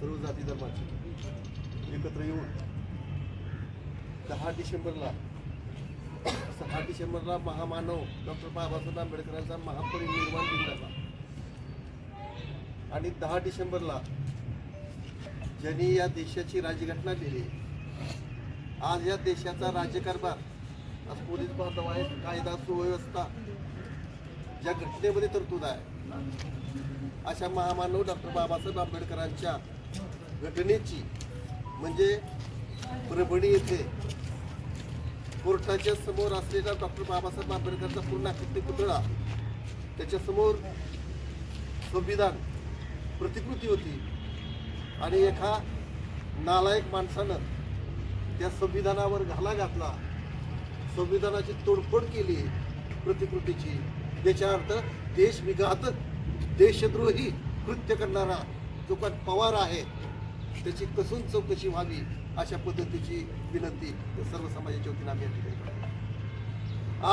सर्व जाती धर्माचे एकत्र येऊन दहा डिसेंबरला सहा डिसेंबरला महामानव डॉक्टर बाबासाहेब आंबेडकरांचा महापरिनिर्वाण दिन झाला आणि दहा डिसेंबरला ज्यांनी या देशाची राज्यघटना लिहिली आज या देशाचा राज्यकारभार आज पोलीस बांधव आहे कायदा सुव्यवस्था ज्या घटनेमध्ये तरतूद आहे अशा महामानव डॉक्टर बाबासाहेब आंबेडकरांच्या घटनेची म्हणजे परभणी येथे कोर्टाच्या समोर असलेला डॉक्टर बाबासाहेब आंबेडकरचा पूर्णाकृती पुतळा त्याच्यासमोर संविधान प्रतिकृती होती. आणि एका नालायक माणसानं त्या संविधानावर घाला घातला. संविधानाची तोडफोड केली प्रतिकृतीची. त्याच्या अर्थ देशविघातक देशद्रोही कृत्य करणारा जो काय पवार आहे त्याची कसून चौकशी व्हावी अशा पद्धतीची विनंती सर्व समाजाच्या वतीनं आम्ही या ठिकाणी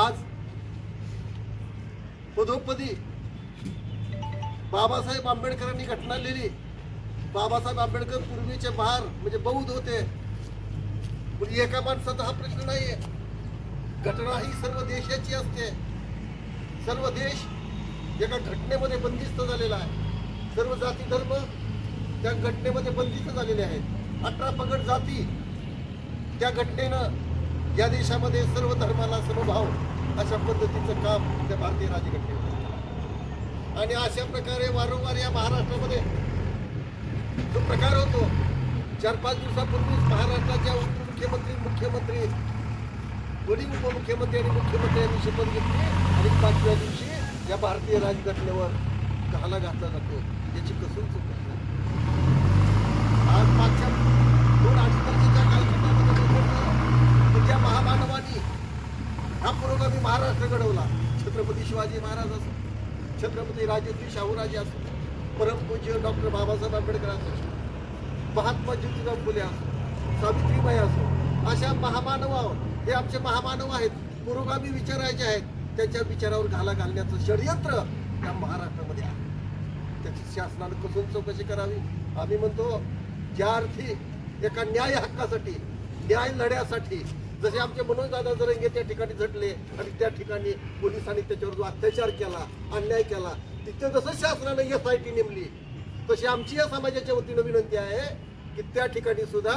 आज पदोपदी बाबासाहेब आंबेडकरांनी घटना लिहिली बाबासाहेब आंबेडकर पूर्वीचे बाहेर म्हणजे बौद्ध होते. पण एका माणसाचा हा प्रश्न नाहीये. घटना ही सर्व देशाची असते. सर्व देश एका घटनेमध्ये बंदिस्त झालेला आहे. सर्व जाती धर्म त्या घटनेमध्ये बंदिस्त झालेले आहेत. अठरा पगड जाती. त्या घटनेनं या देशामध्ये सर्व धर्माला समभाव अशा पद्धतीचं काम त्या भारतीय राजघटनेवर आणि अशा प्रकारे वारंवार या महाराष्ट्रामध्ये जो प्रकार होतो चार पाच दिवसापूर्वीच महाराष्ट्राच्या उपमुख्यमंत्री मुख्यमंत्री दोन्ही उपमुख्यमंत्री आणि मुख्यमंत्र्यांनी शपथ घेतली आणि पाचव्या दिवशी या भारतीय राजघटनेवर घाला घातला जातो. याची कसून चूक आज मागच्या दोन अडीच वर्षाच्या कालखंडामध्ये बघितलं तर त्या महामानवानी हा पुरोगामी महाराष्ट्र घडवला. छत्रपती शिवाजी महाराज असो छत्रपती राजश्री शाहूराजे असो परमपूज्य डॉक्टर बाबासाहेब आंबेडकर असो महात्मा ज्योतिराव फुले असो सावित्रीबाई असो अशा महामानवावर हे आमचे महामानव आहेत पुरोगामी विचारायचे आहेत त्यांच्या विचारावर घाला घालण्याचं षडयंत्र त्या महाराष्ट्रामध्ये आहे. त्याची शासनानं कसून चौकशी करावी. आम्ही म्हणतो ज्या अर्थी एका न्याय हक्कासाठी न्याय लढ्यासाठी जसे आमचे मनोजदादा जरंगे त्या ठिकाणी झटले आणि त्या ठिकाणी पोलिसांनी त्याच्यावर जो अत्याचार केला अन्याय केला तिथे जसं शासनानं एस आय टी नेमली तशी आमची या समाजाच्या वतीनं विनंती आहे की त्या ठिकाणी सुद्धा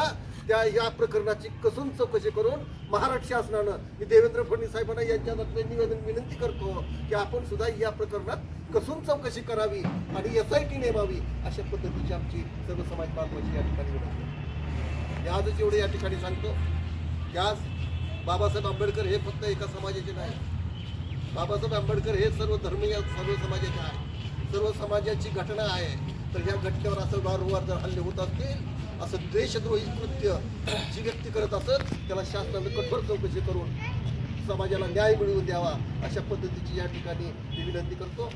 त्या या प्रकरणाची कसून चौकशी करून महाराष्ट्र शासनानं मी देवेंद्र फडणवीस साहेबांना यांच्या निवेदन विनंती करतो की आपण सुद्धा या प्रकरणात कसून चौकशी करावी आणि एस आय टी नेमावी अशा पद्धतीची आमची सर्व समाज बांधवाची या ठिकाणी विनंती मी आजच एवढे या ठिकाणी सांगतो की आज बाबासाहेब आंबेडकर हे फक्त एका समाजाचे नाही. बाबासाहेब आंबेडकर हे सर्व धर्मीय सर्व समाजाचे आहे. सर्व समाजाची घटना आहे. तर ह्या घटनेवर असं वारंवार जर हल्ले होत असतील असं देशद्रोही कृत्य जी व्यक्ती करत असत त्याला शासनानं कठोर चौकशी करून समाजाला न्याय मिळवून द्यावा अशा पद्धतीची या ठिकाणी मी विनंती करतो.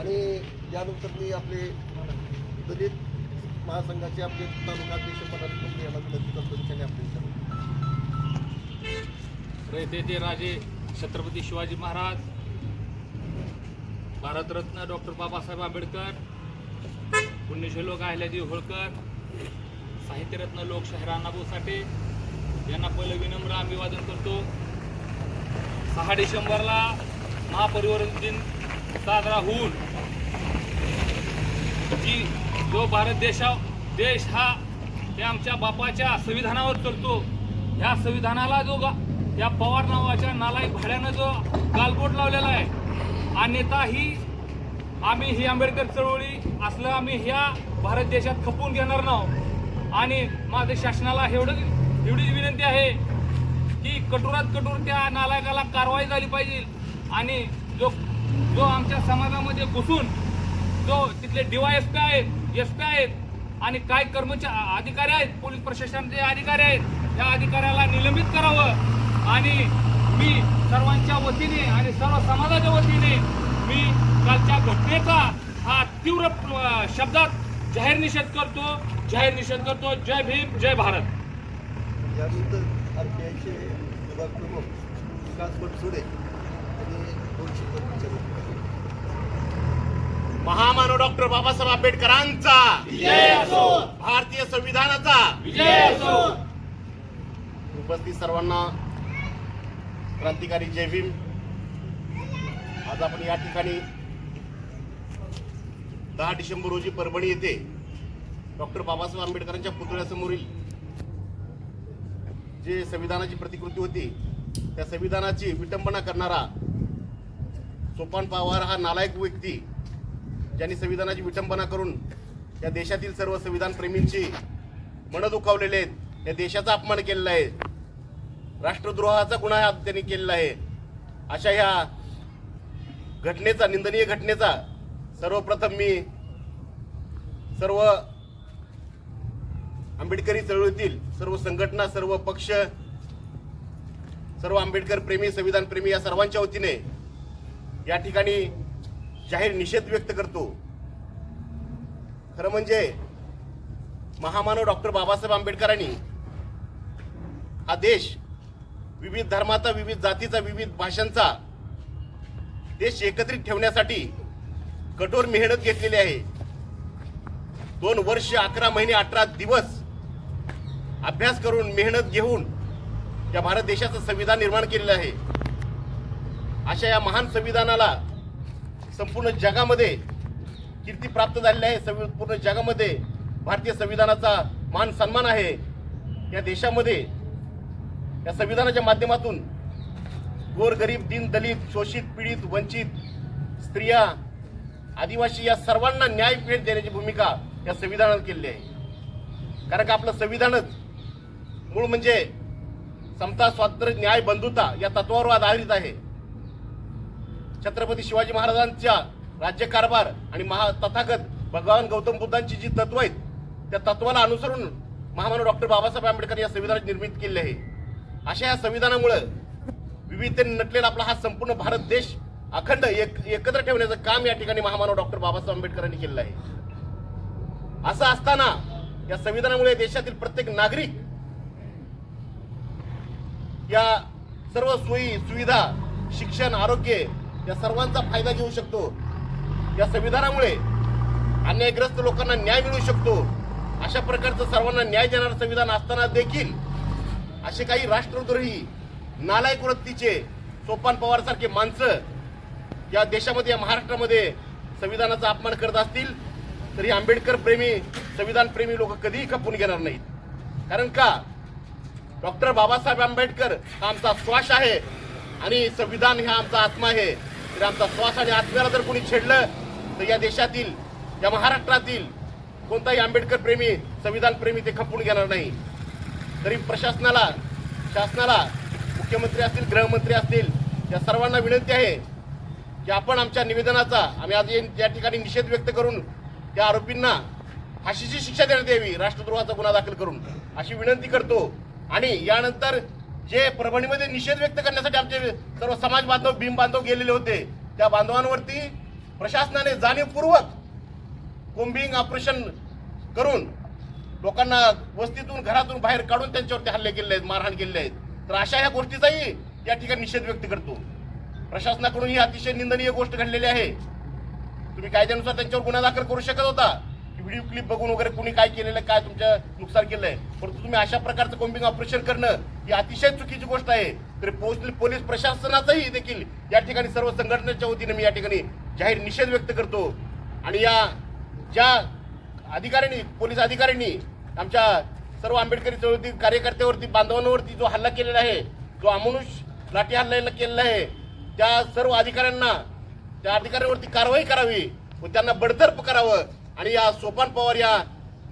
आणि यानंतर मी आपले दलित महासंघाचे आपले तालुका अध्यक्ष पदाधिकारी यांना विनंती करतो की त्यांनी आपले रयतेचे राजे छत्रपती शिवाजी महाराज भारतरत्न डॉक्टर बाबासाहेब आंबेडकर पुण्यशलोक अहिल्यादेवी होळकर साहित्यरत्न लोकशाहीर अण्णाभाऊ साठे यांना पहिलं विनम्र अभिवादन करतो. सहा डिसेंबरला महापरिवर्तन दिन साजरा होऊन जी जो भारत देशा देश हा ते आमच्या बापाच्या संविधानावर चढतो. ह्या संविधानाला जो गा या पवार नावाच्या नालायक भाड्यानं जो गालबोट लावलेला आहे अन्यथा ही आम्ही ही आंबेडकर चळवळी असलं आम्ही ह्या भारत देशात खपून घेणार नाव आणि माझं शासनाला एवढं एवढीच विनंती आहे की कठोरात कठोर त्या नालायकाला कारवाई झाली पाहिजे. आणि जो जो आमच्या समाजामध्ये घुसून जो तिथले डीवायएसपी आहेत एस पी आहेत आणि काय कर्मचारी अधिकारी आहेत पोलीस प्रशासनाचे अधिकारी आहेत त्या अधिकाऱ्याला निलंबित करावं. आणि मी सर्वांच्या वतीने आणि सर्व समाजाच्या वतीने मी कालच्या घटनेचा हा तीव्र शब्दात जाहीर निषेध करतो जाहीर निषेध करतो. जय भीम जय भारत. यानंतर विभाग प्रमुख विकास बनसोडे आणि. महामानव डॉक्टर बाबासाहेब आंबेडकरांचा विजय असो. भारतीय संविधानाचा विजय असो. उपस्थित सर्वांना क्रांतिकारी जय भीम. आज आपण या ठिकाणी दहा डिसेंबर रोजी परभणी येथे डॉक्टर बाबासाहेब आंबेडकरांच्या पुतळ्यासमोरील जे संविधानाची प्रतिकृती होती त्या संविधानाची विटंबना करणारा सोपान पवार हा नालायक व्यक्ती ज्यांनी संविधानाची विटंबना करून या देशातील सर्व संविधान प्रेमींची मन दुखावलेले आहेत या देशाचा अपमान केलेला आहे राष्ट्रद्रोहाचा गुन्हा हा त्यांनी केलेला आहे. अशा ह्या घटनेचा निंदनीय घटनेचा सर्वप्रथम मी सर्व आंबेडकरी चळवळीतील सर्व संघटना सर्व पक्ष सर्व आंबेडकर प्रेमी संविधान प्रेमी या सर्वांच्या वतीने या ठिकाणी जाहीर निषेध व्यक्त करतो. खरं म्हणजे महामानव डॉक्टर बाबासाहेब आंबेडकरांनी हा देश विविध धर्माचा विविध जातीचा विविध भाषांचा देश एकत्रित ठेवण्यासाठी कठोर मेहनत घेतलेली आहे. दोन वर्ष अकरा महिने अठरा दिवस अभ्यास करून मेहनत घेऊन या भारत देशाचं संविधान निर्माण केलेलं आहे. अशा या महान संविधानाला संपूर्ण जगामध्ये कीर्ती प्राप्त झालेली आहे. संपूर्ण जगामध्ये भारतीय संविधानाचा मान सन्मान आहे. या देशामध्ये या संविधानाच्या माध्यमातून गोरगरीब दीन दलित शोषित पीडित वंचित स्त्रिया आदिवासी या सर्वांना न्याय भेट देण्याची भूमिका या संविधानात केलेली आहे. कारण का आपलं संविधानच मूळ म्हणजे समता स्वातंत्र्य न्याय बंधुता या तत्वावर आधारित आहे. छत्रपती शिवाजी महाराजांच्या राज्यकारभार आणि महा तथागत भगवान गौतम बुद्धांची जी तत्व आहेत त्या तत्वाला अनुसरून महामानव डॉक्टर बाबासाहेब आंबेडकर या संविधानाची निर्मित केली आहे. अशा या संविधानामुळं विविधतेने नटलेला आपला हा संपूर्ण भारत देश अखंड एक एकत्र ठेवण्याचं काम या ठिकाणी महामानव डॉक्टर बाबासाहेब आंबेडकरांनी केलेलं आहे. असं असताना या संविधानामुळे देशातील प्रत्येक नागरिक या सर्व सोयी सुविधा शिक्षण आरोग्य या सर्वांचा फायदा घेऊ शकतो. या संविधानामुळे अन्यायग्रस्त लोकांना न्याय मिळू शकतो. अशा प्रकारचं सर्वांना न्याय देणारं संविधान असताना देखील असे काही राष्ट्रद्रोही नालायक वृत्तीचे सोपान पवार सारखे माणसं या देशामध्ये या महाराष्ट्रामध्ये संविधानाचा अपमान करत असतील तरी आंबेडकर प्रेमी संविधान प्रेमी लोक कधीही खपून घेणार नाहीत. कारण का? डॉक्टर बाबासाहेब आंबेडकर हा आमचा श्वास आहे आणि संविधान हा आमचा आत्मा आहे. तर आमचा श्वास आणि आत्म्याला जर कोणी छेडलं तर या देशातील या महाराष्ट्रातील कोणताही आंबेडकर प्रेमी संविधान प्रेमी ते खपून घेणार नाही. तरी प्रशासनाला शासनाला मुख्यमंत्री असतील गृहमंत्री असतील या सर्वांना विनंती आहे की आपण आमच्या निवेदनाचा आम्ही आज या- ठिकाणी निषेध व्यक्त करून त्या आरोपींना फाशीची शिक्षा देण्यात यावी राष्ट्रद्रोहाचा गुन्हा दाखल करून अशी विनंती करतो. आणि यानंतर जे परभणीमध्ये निषेध व्यक्त करण्यासाठी आमचे सर्व समाज बांधव भीम बांधव गेलेले होते त्या बांधवांवरती प्रशासनाने जाणीवपूर्वक कोम्बिंग ऑपरेशन करून लोकांना वस्तीतून घरातून बाहेर काढून त्यांच्यावरती हल्ले केले आहेत मारहाण केले आहेत तर अशा ह्या गोष्टीचाही या ठिकाणी निषेध व्यक्त करतो. प्रशासनाकडून ही अतिशय निंदनीय गोष्ट घडलेली आहे. तुम्ही कायद्यानुसार त्यांच्यावर गुन्हा दाखल करू शकत होता. की व्हिडिओ क्लिप बघून वगैरे कुणी काय केलेलं काय तुमच्या नुकसान केलंय? परंतु तुम्ही अशा प्रकारचं कोम्बिंग ऑपरेशन करणं ही अतिशय चुकीची गोष्ट आहे. तरी पोलीस पोलीस प्रशासनाचाही देखील या ठिकाणी सर्व संघटनेच्या वतीने मी या ठिकाणी जाहीर निषेध व्यक्त करतो. आणि या ज्या अधिकाऱ्यांनी पोलीस अधिकाऱ्यांनी आमच्या सर्व आंबेडकरी चळवळीतील कार्यकर्त्यावरती बांधवांवरती जो हल्ला केलेला आहे जो अमानुष लाठी हल्ला केलेला आहे त्या सर्व अधिकाऱ्यांना त्या अधिकाऱ्यांवरती कारवाई करावी व त्यांना बडतर्फ करावं. आणि या सोपान पवार या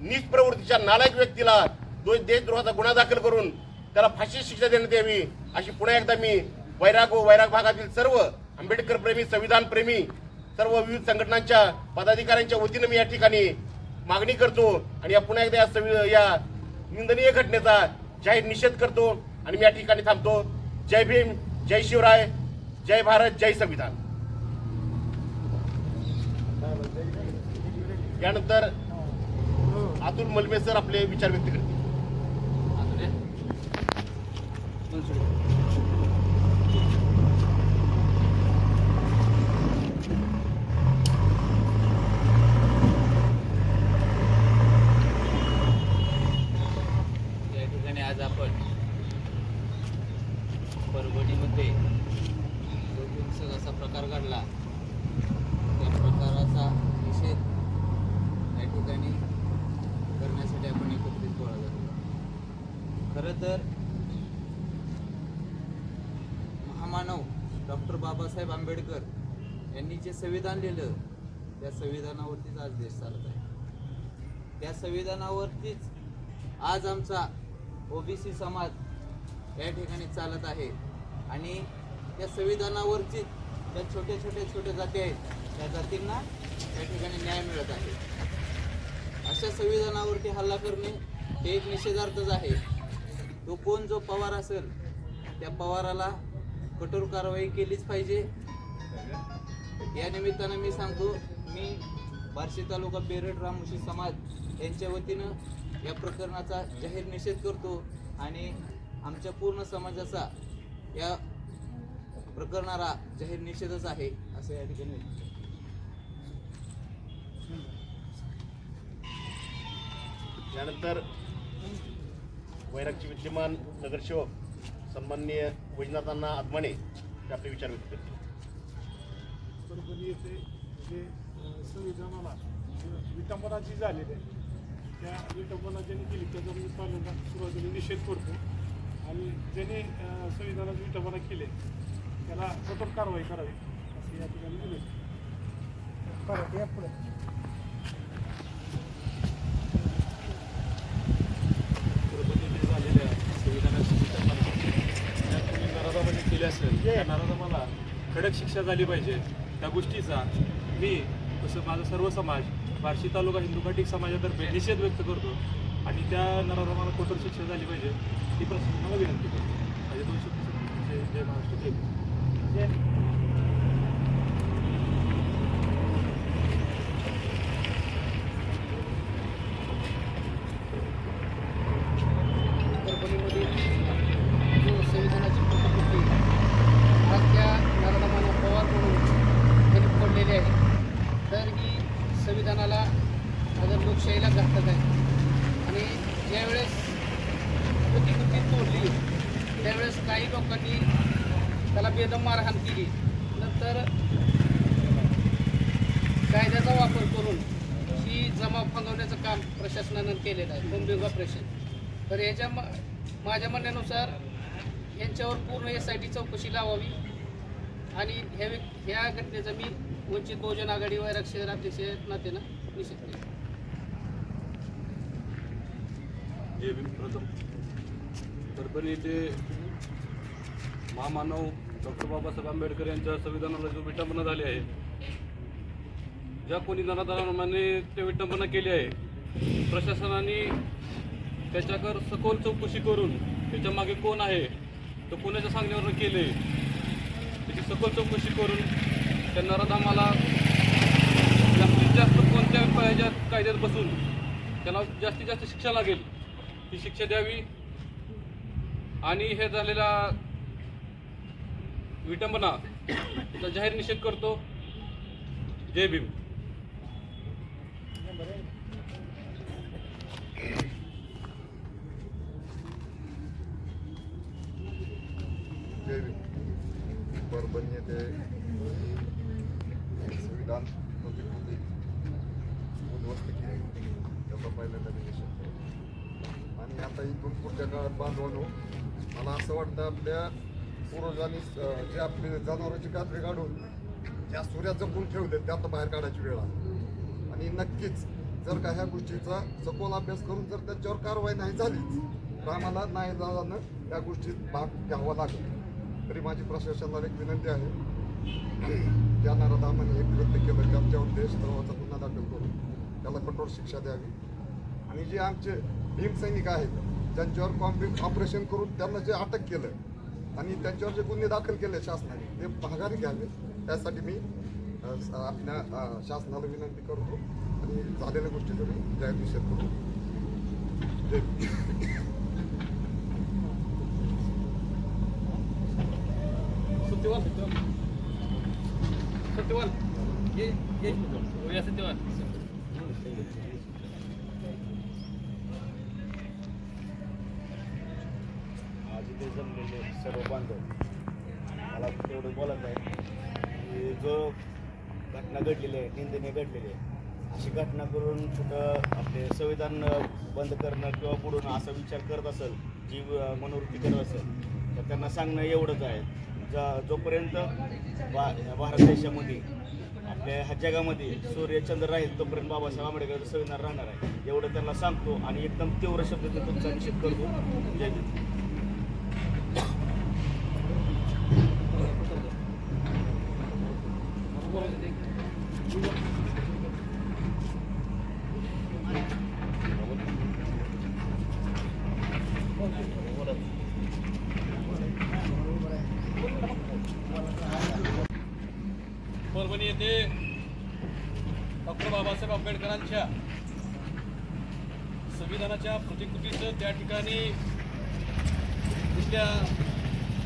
नीच प्रवृत्तीच्या नालायक व्यक्तीला दो- देशद्रोहाचा गुन्हा दाखल करून त्याला फाशी शिक्षा देण्यात यावी अशी पुन्हा एकदा मी वैराग व वैराग भागातील सर्व आंबेडकर प्रेमी संविधान प्रेमी सर्व विविध संघटनांच्या पदाधिकाऱ्यांच्या वतीनं मी या ठिकाणी मागणी करतो आणि या पुन्हा एकदा या सवि या निंदनीय घटनेचा जाहीर निषेध करतो आणि मी या ठिकाणी थांबतो. जय भीम जय शिवराय. जय भारत जय संविधान. यानंतर अतुल मलमे सर आपले विचार व्यक्त करतील प्रकार घडला त्या प्रकाराचा निषेध या ठिकाणी करण्यासाठी आपण एकत्रित गोळा झालो खरं तर मानव डॉक्टर बाबासाहेब आंबेडकर यांनी जे संविधान लिहिलं त्या संविधानावरतीच आज देश चालत आहे. त्या संविधानावरतीच आज आमचा ओबीसी समाज या ठिकाणी चालत आहे. आणि त्या संविधानावरतीच त्या छोट्या छोट्या छोट्या जाती आहेत त्या जातींना या ठिकाणी न्याय मिळत आहे. अशा संविधानावरती हल्ला करणे हे एक निषेधार्थच आहे. तो कोण जो पवार असेल त्या पवाराला कठोर कारवाई केलीच पाहिजे. या निमित्तानं मी सांगतो मी बार्शी तालुका बेरड रामोशी समाज यांच्या वतीनं या प्रकरणाचा जाहीर निषेध करतो आणि आमच्या पूर्ण समाजाचा या प्रकरणाला जाहीर निषेधच आहे असं या ठिकाणी त्यानंतर वैरागचे विद्यमान नगरसेवक सन्माननीय वैजनाथांना आदमाने ते आपले विचार व्यक्त करतील परभणी येथे जे संविधानाला विटंबना जी झालेली आहे त्या विटंबना ज्यांनी केली त्याचा मी पहिल्यांदा सुरुवातीला निषेध करतो. आणि ज्यांनी संविधानाची विटंबना केली त्याला कठोर कारवाई करावी असं या ठिकाणी विनंती करा या पुढे परभणीत झालेल्या संविधानाची विटंबना त्या कोणी नराधामाने केली असेल त्या मला कडक शिक्षा झाली पाहिजे. त्या गोष्टीचा मी तसं माझा सर्व समाज बार्शी तालुका हिंदू घाटिक समाजातर्फे निषेध व्यक्त करतो आणि त्या नराधमाला कठोर शिक्षा झाली पाहिजे ही मला विनंती करतो. माझे दोन शब्द जय महाराष्ट्र जय भीम. परभणीमधील जो संविधानाची प्रतिकृती आज त्या नरदमाना पवार म्हणून त्यांनी पडलेली आहे तर ही संविधानाला अगर लोकशाहीला घातक आहे आणि ज्यावेळेस प्रतिकृती तोडली त्यावेळेस काही लोकांनी त्याला बेदम मारहाण केली. नंतर कायद्याचा वापर करून ही जमाव फंगवण्याचं काम प्रशासनानं केलेलं आहे बॉम्बिंग ऑपरेशन तर याच्या म- माझ्या म्हणण्यानुसार यांच्यावर पूर्ण एस आय टी चौकशी लावावी आणि ह्या ह्या घटनेचा मी वंचित बहुजन आघाडी वैराग शहर अध्यक्ष नात्यानं निषेध केला. प्रथम. परभणी येथे महामानव डॉक्टर बाबासाहेब आंबेडकर यांच्या संविधानाला जो विटंबना झाली आहे ज्या कोणी नराधाराने ते विटंबना केली आहे प्रशासनाने त्याच्याकर सखोल चौकशी करून त्याच्यामागे कोण आहे तो कोणाच्या सांगण्यावर केले त्याची सखोल चौकशी करून त्या नराधामाला जास्तीत जास्त कोणत्या ह्याच्या कायद्यात बसून त्याला जास्तीत जास्त शिक्षा लागेल ही शिक्षा द्यावी. आणि हे झालेला विटंबना. त्याचा जाहीर निषेध करतो. जय भीम. जय भीम. परभणी येथे संविधान प्रतिकृती. उद्ध्वस्त केली त्याचा पहिल्यांदा निषेध आणि आता इथून पुढच्या काळात बांधवानो मला असं वाटतं आपल्या पूर्वजांनी जे आपले जनावरांची कात्री काढून ज्या सूर्या जपून ठेवले त्यात बाहेर काढायची वेळ आली. आणि नक्कीच जर का ह्या गोष्टीचा सखोल अभ्यास करून जर त्याच्यावर कारवाई नाही झालीच तर आम्हाला नाही झाल्यानं या गोष्टीत भाग घ्यावा लागेल. तरी माझी प्रशासनाला एक विनंती आहे ज्या नारदामाने एक व्यक्त केलं की आमच्यावर देशद्रोहाचा गुन्हा दाखल करून त्याला कठोर शिक्षा द्यावी. आणि जे आमचे भीमसैनिक आहेत ज्यांच्यावर कॉम्बिंग ऑपरेशन करून त्यांना जे अटक केलं आणि त्यांच्यावर जे गुन्हे दाखल केले शासनाने ते माघारी घ्यावे. त्यासाठी मी आपल्या शासनाला विनंती करतो आणि झालेल्या गोष्टीचा मी जाहीर निषेध करतो. जय सत्यवाल सत्यवान सत्यवान. ये ये सत्यवान. हो, तिथे जमलेले सर्व बांधव. मला तेवढं बोलत आहे की जो घटना घडलेली आहे निंदनीय घडलेली आहे अशी घटना करून कुठं आपले संविधान बंद करणं किंवा बुडवणं असा विचार करत असेल जी मनोवृत्ती करत असेल तर त्यांना सांगणं एवढंच आहे. जा जोपर्यंत बा भारत देशामध्ये आपल्या ह्या जगामध्ये सूर्य चंद्र राहील तोपर्यंत बाबासाहेब आंबेडकर संविधान राहणार आहे. एवढं त्यांना सांगतो आणि एकदम तीव्र शब्द तुमचा निषेध करतो. जय भीम परभणी येथे डॉक्टर बाबासाहेब संविधानाच्या प्रतिकृतीचं त्या ठिकाणी तिथल्या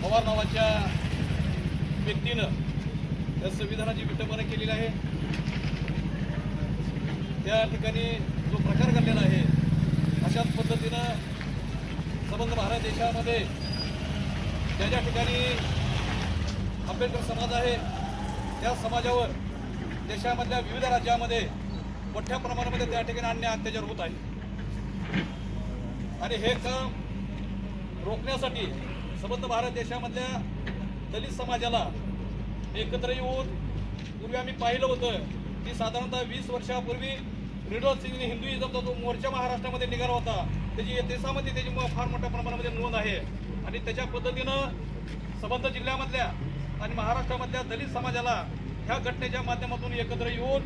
पवार नावाच्या व्यक्तीनं त्या संविधानाची विटंबना केलेली आहे. त्या ठिकाणी जो प्रकार घडलेला आहे अशाच पद्धतीनं संबंध भारत देशामध्ये ज्या ज्या ठिकाणी आंबेडकर समाज आहे त्या समाजावर देशामधल्या विविध राज्यामध्ये मोठ्या प्रमाणामध्ये त्या ठिकाणी अन्य अत्याचार होत आहे आणि हे काम रोखण्यासाठी संबंध भारत देशामधल्या दलित समाजाला एकत्र येऊन पूर्वी आम्ही पाहिलं होतं की साधारणतः वीस वर्षापूर्वी रिडोल सिंग हिंदुइझमचा जो मोर्चा महाराष्ट्रामध्ये निघाला होता त्याची इतिहासामध्ये त्याची फार मोठ्या प्रमाणामध्ये नोंद आहे. आणि त्याच्या पद्धतीनं संबंध जिल्ह्यामधल्या आणि महाराष्ट्रामधल्या दलित समाजाला ह्या घटनेच्या माध्यमातून एकत्र येऊन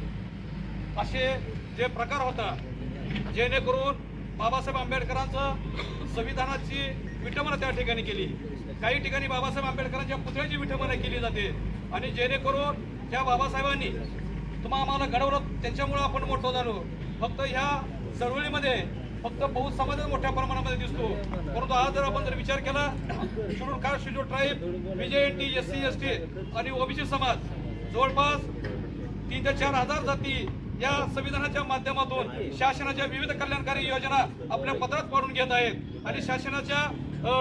असे जे प्रकार होता जेणेकरून बाबासाहेब आंबेडकरांचं संविधानाची विटंबना त्या ठिकाणी केली. काही ठिकाणी बाबासाहेब आंबेडकरांच्या पुतळ्याची विटंबना केली जाते. आणि जेणेकरून त्या बाबासाहेबांनी तुम्हा आम्हाला घडवलं त्यांच्यामुळं आपण मोठं झालो. फक्त ह्या चळवळीमध्ये फक्त बहु समाजच मोठ्या प्रमाणामध्ये दिसतो. परंतु आज जर आपण जर विचार केला schedule caste schedule tribe BJNT S C S T आणि ओबीसी समाज जवळपास तीन ते चार हजार जाती या संविधानाच्या माध्यमातून शासनाच्या विविध कल्याणकारी योजना आपल्या पत्रात पाडून घेत आहेत आणि शासनाच्या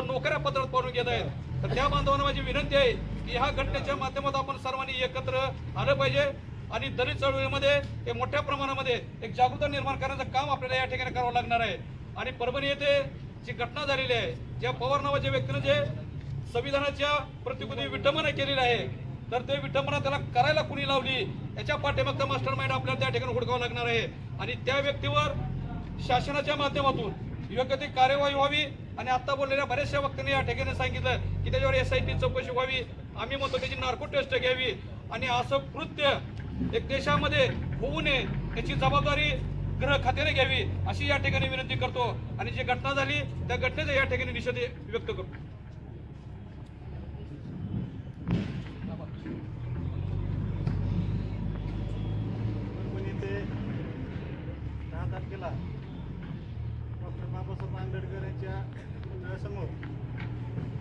नोकऱ्या पत्रात पाडून घेत आहेत. तर त्या बांधवांना माझी विनंती आहे की ह्या घटनेच्या माध्यमात आपण सर्वांनी एकत्र आलं पाहिजे आणि दलित चळवळीमध्ये हे मोठ्या प्रमाणामध्ये एक जागृता निर्माण करण्याचं काम आपल्याला या ठिकाणी करावं लागणार आहे. आणि परभणी येथे जी घटना झालेली आहे ज्या पवार नावाच्या व्यक्तीनं जे संविधानाच्या प्रतिकृती विटंबना केलेली आहे तर ते विटंबना त्याला करायला कुणी लावली? याच्या पाठीमागचा मास्टर माइंड आपल्याला त्या ठिकाणी हुडकावं लागणार आहे. आणि त्या व्यक्तीवर शासनाच्या माध्यमातून योग्य ती कार्यवाही व्हावी. आणि आता बोललेल्या बऱ्याचशा वक्त्यांनी या ठिकाणी सांगितलं की त्याच्यावर एस आय टी चौकशी व्हावी. आम्ही म्हणतो त्याची नार्को टेस्ट घ्यावी. आणि असं कृत्य एक देशामध्ये होऊ नये याची जबाबदारी गृह खात्याने घ्यावी अशी या ठिकाणी विनंती करतो. आणि जी घटना झाली त्या घटनेचा या ठिकाणी निषेध व्यक्त करतो. तारखेला डॉक्टर बाबासाहेब आंबेडकर यांच्या पुतळ्यासमोर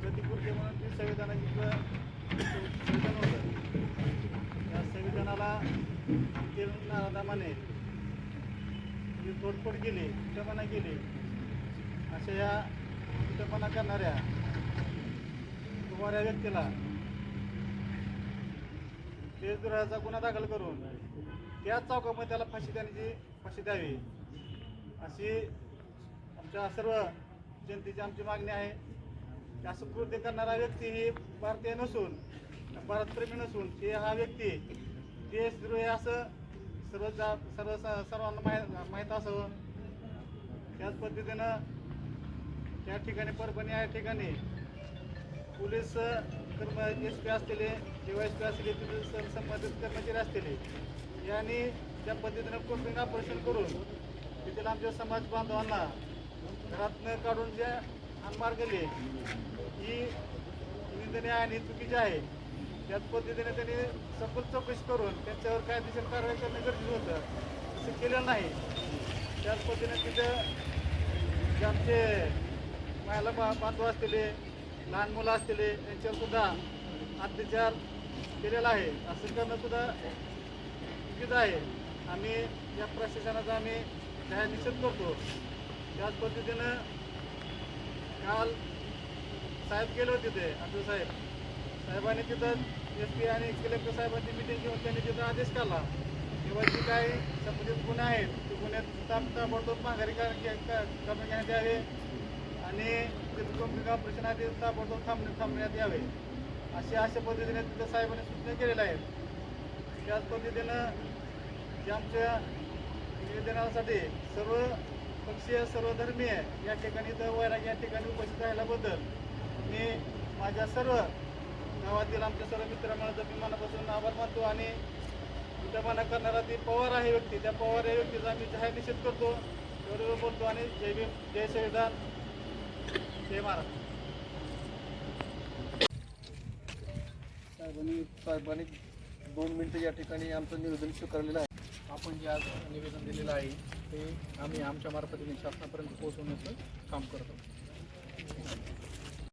प्रतिकृती म्हणून ती संविधानाची संविधान होतं त्या संविधानाला अंतिम नारादामाने तोडफोड केली विटंबना केली अशा या विटंबना करणाऱ्या कुमाऱ्या व्यक्तीला देशद्रोहाचा गुन्हा दाखल करून त्याच चौकामध्ये त्याला फाशी देण्याची फाशी द्यावी. अशी आमच्या सर्व जनतेची आमची मागणी आहे की असं कृत्य करणारा व्यक्ती ही भारतीय नसून भारतप्रेमी नसून हे हा व्यक्ती देशद्रोही असं सर्व जा सर्व स- सर्वांना माहीत माहीत असावं. त्याच पद्धतीनं त्या ठिकाणी परभणी या ठिकाणी पोलीस कर्म एस पी असलेले किंवा एस पी असलेले तिथे संबंधित कर्मचारी असलेले यांनी त्या पद्धतीनं कोपिंग ऑपरेशन करून तिथील आमच्या समाज बांधवांना घरातनं काढून जे हानमार केले ही निंदनीय आणि चुकीची आहे. त्याच पद्धतीने त्यांनी सखोल चौकशी करून त्यांच्यावर कायदेशीर कारवाई करणं गरजेचं होतं. तसं केलं नाही. त्याच पद्धतीने तिथं जे आमचे महिला बा बांधव असलेले लहान मुलं असलेले त्यांच्यावर सुद्धा अत्याचार केलेला आहे. असं करणं सुद्धा चुकीचं आहे. आम्ही या प्रशासनाचा आम्ही त्या निषेध करतो? त्याच पद्धतीनं काल साहेब गेले होते ते अब्दुल साहेब. साहेबांनी तिथं एस पी आणि कलेक्टर साहेबांची मिटिंग घेऊन त्यांनी तिथं आदेश काढला. किंवा जी काही संबंधित गुन्हे आहेत ते गुन्हे ताब ताबडतोब माघारी कर- करून घेण्यात यावे. आणि तिथं कोणते ऑपरेशन आहे ते ताबडतोब थांब थांबण्यात यावे. अशी अशा पद्धतीने तिथं साहेबांनी सूचना केलेल्या आहेत. त्याच पद्धतीनं जे आमच्या निवेदनासाठी सर्व पक्षीय सर्व धर्मीय या ठिकाणी तर वैराग या ठिकाणी उपस्थित राहिल्याबद्दल मी माझ्या सर्व गावातील आमच्या सर्व मित्रमंडळाचं मी मनापासून आभार मानतो आणि विटंबना करणारा ती पवार आहे व्यक्ती त्या पवार या व्यक्तीचा मी जाहीर निषेध करतो एवढं बोलतो आणि जय भीम जय संविधान जय महाराज साहेबांनी साहेबांनी दोन मिनिटं या ठिकाणी आमचं निवेदन स्वीकारलेलं आहे. आपण जे आज निवेदन दिलेलं आहे ते आम्ही आमच्या मार्फतीने शासनापर्यंत पोहोचवण्याचं काम करतो